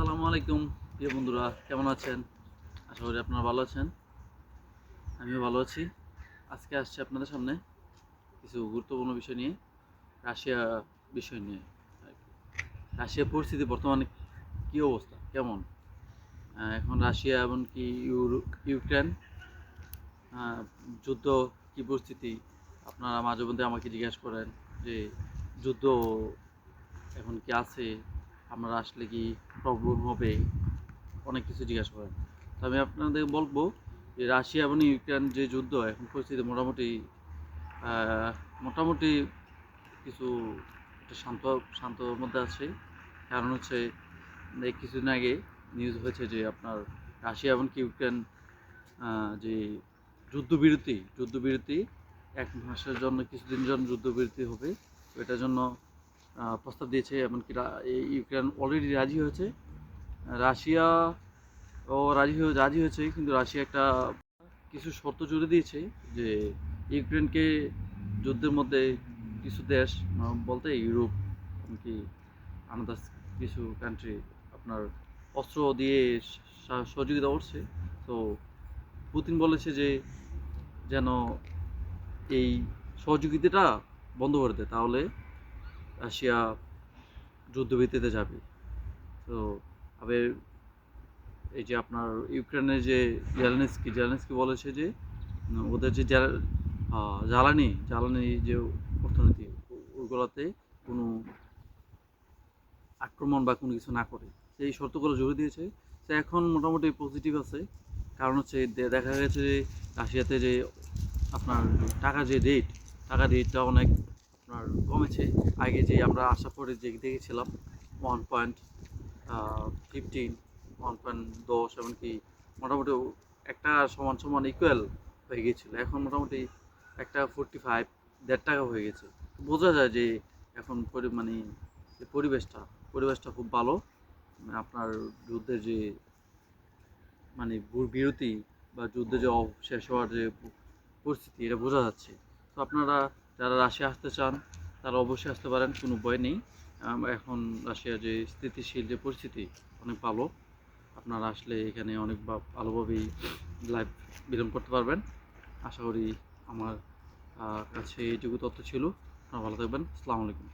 আসসালামু আলাইকুম, প্রিয় বন্ধুরা, কেমন আছেন? আশা করি আপনারা ভালো আছেন। আমিও ভালো আছি। আজকে আসছি আপনাদের সামনে কিছু গুরুত্বপূর্ণ বিষয় নিয়ে, রাশিয়া বিষয় নিয়ে। রাশিয়ার পরিস্থিতি বর্তমানে কী অবস্থা? কেমন? এখন রাশিয়া এমনকি ইউক্রেন যুদ্ধ কী পরিস্থিতি? আপনারা মাঝে মধ্যে আমাকে জিজ্ঞেস করেন যে, যুদ্ধ এখন কি আছে? আমরা আসলে কি প্রবলেম হবে? অনেক কিছু জিজ্ঞাসা করেন। তো আমি আপনাদের বলব যে রাশিয়া এবং ইউক্রেন যে যুদ্ধ, এখন পরিস্থিতি মোটামুটি মোটামুটি কিছু একটা শান্ত, শান্তর মধ্যে আছে। কারণ হচ্ছে, এই কিছুদিন আগে নিউজ হয়েছে যে আপনার রাশিয়া এবং ইউক্রেন যে যুদ্ধবিরতি যুদ্ধবিরতি এক মাসের জন্য কিছুদিনের জন্য যুদ্ধবিরতি হবে। এটার জন্য প্রস্তাব দিয়েছে, এমনকি ইউক্রেন অলরেডি রাজি হয়েছে। রাশিয়া ও রাজি হয়ে রাজি হয়েছে, কিন্তু রাশিয়া একটা কিছু শর্ত জুড়ে দিয়েছে যে ইউক্রেনকে যুদ্ধের মধ্যে কিছু দেশ বলতে ইউরোপ, এমনকি আনাদার কিছু কান্ট্রি আপনার অস্ত্র দিয়ে সহযোগিতা করছে। তো পুতিন বলেছে যে যেন এই সহযোগিতাটা বন্ধ করে দেয়। তাহলে রাশিয়া যুদ্ধভিত্তিতে যাবে। তো আবে, এই যে আপনার ইউক্রেনের যে জেলেনস্কি জেলেনস্কি বলেছে যে ওদের যে জ্বালানি জ্বালানি যে অর্থনীতি, ও- ওইগুলোতে কোনো আক্রমণ বা কোনো কিছু না করে। সেই শর্তগুলো জুড়ে দিয়েছে। তো এখন মোটামুটি পজিটিভ আছে। কারণ হচ্ছে দেখা গেছে যে রাশিয়াতে যে আপনার টাকা যে রেট টাকা রেটটা অনেক আপনার কমেছে। আগে যে আমরা আশা করে যে দেখেছিলাম one point fifteen one point দশ, এমনকি মোটামুটি একটা সমান সমান ইকুয়াল হয়ে গিয়েছিল। এখন মোটামুটি একটা ফোরটি ফাইভ দেড় টাকা হয়ে গেছে। বোঝা যায় যে এখন পরি মানে যে পরিবেশটা পরিবেশটা খুব ভালো। মানে আপনার যুদ্ধের যে মানে বিরতি বা যুদ্ধে যে শেষ হওয়ার যে পরিস্থিতি, এটা বোঝা যাচ্ছে। তো আপনারা যারা রাশিয়া আসতে চান, তারা অবশ্যই আসতে পারেন, কোনো ভয় নেই। এখন রাশিয়ার যে স্থিতিশীল যে পরিস্থিতি, অনেক ভালো। আপনারা আসলে এখানে অনেক ভালোভাবেই লাইফ বিলম্ব করতে পারবেন। আশা করি আমার কাছে এইটুকু তথ্য ছিল। আপনারা ভালো থাকবেন। আসসালামু আলাইকুম।